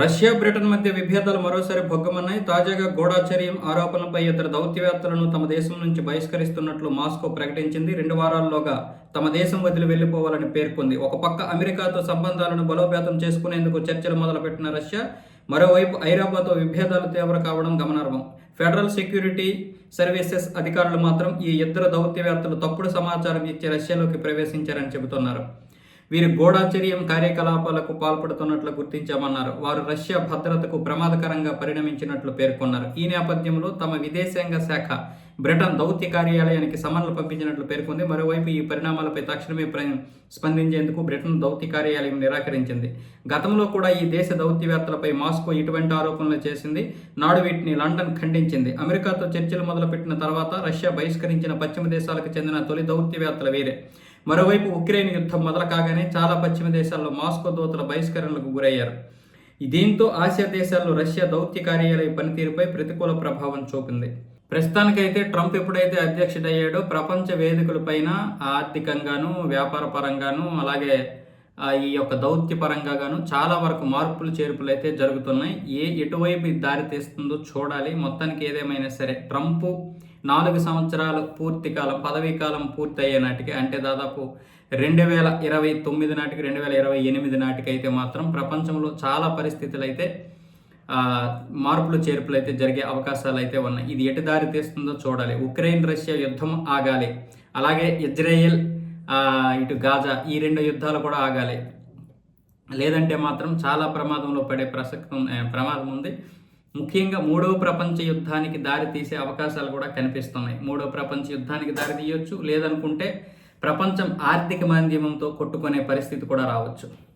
Russia Britain మధ్య విభేదాలు మరోసారి భొగ్గమన్నాయి. తాజాగా గూఢాచర్యం ఆరోపణలపై ఇతర దౌత్యవేత్తలను తమ దేశం నుంచి బహిష్కరిస్తున్నట్లు మాస్కో ప్రకటించింది. రెండు వారాల్లోగా తమ దేశం వదిలి వెళ్ళిపోవాలని పేర్కొంది. ఒక పక్క అమెరికాతో సంబంధాలను బలోపేతం చేసుకునేందుకు చర్చలు మొదలుపెట్టిన రష్యా మరోవైపు ఐరోపాతో విభేదాలు తీవ్ర కావడం గమనార్హం. ఫెడరల్ సెక్యూరిటీ సర్వీసెస్ అధికారులు మాత్రం ఈ ఇద్దరు దౌత్యవేత్తలు తప్పుడు సమాచారం ఇచ్చి రష్యాలోకి ప్రవేశించారని చెబుతున్నారు. వీరు గోడాచర్యం కార్యకలాపాలకు పాల్పడుతున్నట్లు గుర్తించామన్నారు. వారు రష్యా భద్రతకు ప్రమాదకరంగా పరిణమించినట్లు పేర్కొన్నారు. ఈ నేపథ్యంలో తమ విదేశాంగ శాఖ బ్రిటన్ దౌత్య కార్యాలయానికి సమన్లు పంపించినట్లు పేర్కొంది. మరోవైపు ఈ పరిణామాలపై తక్షణమే ప్ర- స్పందించేందుకు బ్రిటన్ దౌత్య కార్యాలయం నిరాకరించింది. గతంలో కూడా ఈ దేశ దౌత్యవేత్తలపై మాస్కో ఇటువంటి ఆరోపణలు చేసింది. నాడు వీటిని లండన్ ఖండించింది. అమెరికాతో చర్చలు మొదలుపెట్టిన తర్వాత రష్యా బహిష్కరించిన పశ్చిమ దేశాలకు చెందిన తొలి దౌత్యవేత్తలు వీరే. మరోవైపు ఉక్రెయిన్ యుద్ధం మొదలు కాగానే చాలా పశ్చిమ దేశాల్లో మాస్కో దూతల బహిష్కరణలకు గురయ్యారు. దీంతో ఆసియా దేశాల్లో రష్యా దౌత్య కార్యాలయ పనితీరుపై ప్రతికూల ప్రభావం చూపింది. ప్రస్తుతానికైతే ట్రంప్ ఎప్పుడైతే అధ్యక్షుడయ్యాడో ప్రపంచ వేదికలపైన ఆర్థికంగాను వ్యాపార పరంగాను అలాగే ఈ యొక్క దౌత్య పరంగా గాను చాలా వరకు మార్పులు చేర్పులు అయితే జరుగుతున్నాయి. ఏ ఎటువైపు దారి తీస్తుందో చూడాలి. మొత్తానికి ఏదేమైనా సరే ట్రంప్ నాలుగు సంవత్సరాలు పూర్తి కాలం పదవీ కాలం పూర్తయ్యే నాటికి అంటే దాదాపు రెండు వేల ఇరవై తొమ్మిది నాటికి రెండు వేల ఇరవై ఎనిమిది నాటికి అయితే మాత్రం ప్రపంచంలో చాలా పరిస్థితులు అయితే మార్పులు చేర్పులు అయితే జరిగే అవకాశాలు అయితే ఉన్నాయి. ఇది ఎటు దారి తీస్తుందో చూడాలి. ఉక్రెయిన్ రష్యా యుద్ధం ఆగాలి. అలాగే ఇజ్రాయెల్ ఇటు గాజా ఈ రెండు యుద్ధాలు కూడా ఆగాలి. లేదంటే మాత్రం చాలా ప్రమాదంలో పడే ప్రసక్తి ప్రమాదం ఉంది. ముఖ్యంగా మూడవ ప్రపంచ యుద్ధానికి దారి తీసే అవకాశాలు కూడా కనిపిస్తున్నాయి. మూడవ ప్రపంచ యుద్ధానికి దారి తీయొచ్చు లేదనుకుంటే ప్రపంచం ఆర్థిక మాంద్యమంతో కొట్టుకునే పరిస్థితి కూడా రావచ్చు.